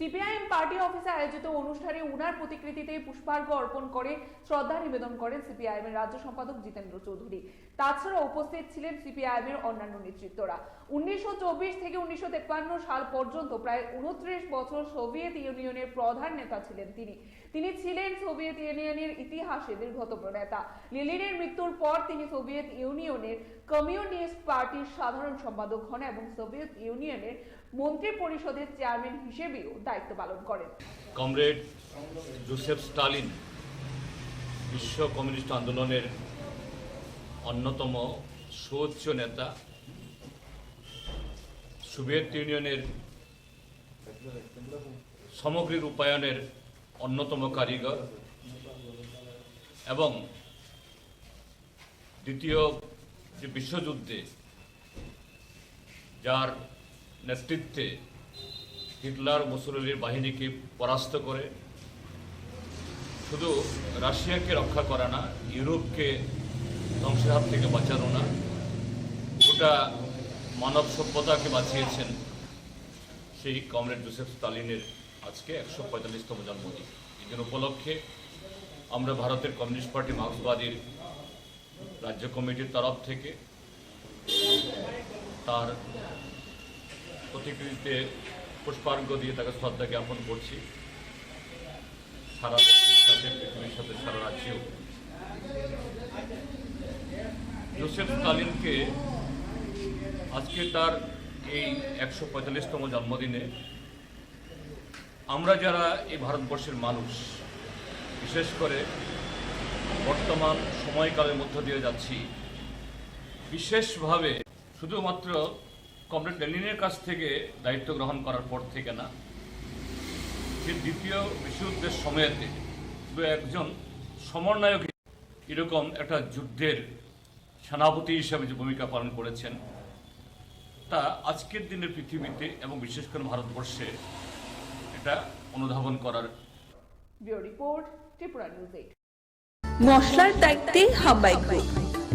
CPIM party অফিসে আয়োজিত অনুষ্ঠানে উনার প্রতিকৃতিতে পুষ্পার্ঘ অর্পণ করে, শ্রদ্ধা নিবেদন করেন সিপিআইএম এর রাজ্য সম্পাদক জিতেন্দ্র চৌধুরী। তাছাড়া উপস্থিত ছিলেন সিপিআইএম এর অন্যান্য নেতৃত্বরা। উনিশশো থেকে উনিশশো সাল পর্যন্ত প্রায় উনত্রিশ বছর সোভিয়েত ইউনিয়নের প্রধান নেতা ছিলেন তিনি। তিনি ছিলেন সোভিয়েত ইউনিয়নের ইতিহাসে দীর্ঘতম নেতা। লিলিনের মৃত্যুর পর তিনি সোভিয়েত ইউনিয়নের কমিউনিস্ট পার্টির সাধারণ সম্পাদক হন এবং সোভিয়েত ইউনিয়নের মন্ত্রী পরিষদের চেয়ারম্যান হিসেবেও দায়িত্ব পালন করেন। কমরেড জোসেফ স্টালিন বিশ্ব কমিউনিস্ট আন্দোলনের অন্যতম সুউচ্চ নেতা, সোভিয়েত ইউনিয়নের সামগ্রী রূপায়ণের অন্যতম কারিগর এবং দ্বিতীয় যে বিশ্বযুদ্ধে যার নেতৃত্বে হিটলার মুসলিনের বাহিনীকে পরাস্ত করে, শুধু রাশিয়াকে রক্ষা করা না, ইউরোপকে ধ্বংসের হাত থেকে বাঁচানো না, গোটা মানব সভ্যতাকে বাঁচিয়েছেন সেই কমরেড জোসেফ স্টালিনের আজকে একশো পঁয়তাল্লিশতম জন্মদিন। এই দিন উপলক্ষে আমরা ভারতের কমিউনিস্ট পার্টি মার্ক্সবাদীর রাজ্য কমিটির তরফ থেকে তার প্রতিকৃতিতে পুষ্পার্ঘ দিয়ে তাকে শ্রদ্ধা জ্ঞাপন করছি। সারা পৃথিবীর সাথে, সারা রাজ্যেও। জোসেফ স্টালিনকে আজকে তার এই একশো পঁয়তাল্লিশতম জন্মদিনে আমরা যারা এই ভারতবর্ষের মানুষ, বিশেষ করে বর্তমান সময়কালের মধ্য দিয়ে যাচ্ছি, বিশেষভাবে শুধুমাত্র কমরেড লেনিনের কাছ থেকে দায়িত্ব গ্রহণ করার পর থেকে না সে দ্বিতীয় বিশ্বযুদ্ধের সময়তে শুধু একজন সমন্বয়ক এরকম একটা যুদ্ধের সেনাপতি হিসেবে যে ভূমিকা পালন করেছেন তা আজকের দিনের পৃথিবীতে এবং বিশেষ করে ভারতবর্ষে এটা অনুধাবন করার রিপোর্ট ত্রিপুরা নিউজ মশলার দায়িত্বে হাম্বাই গ্রুপ।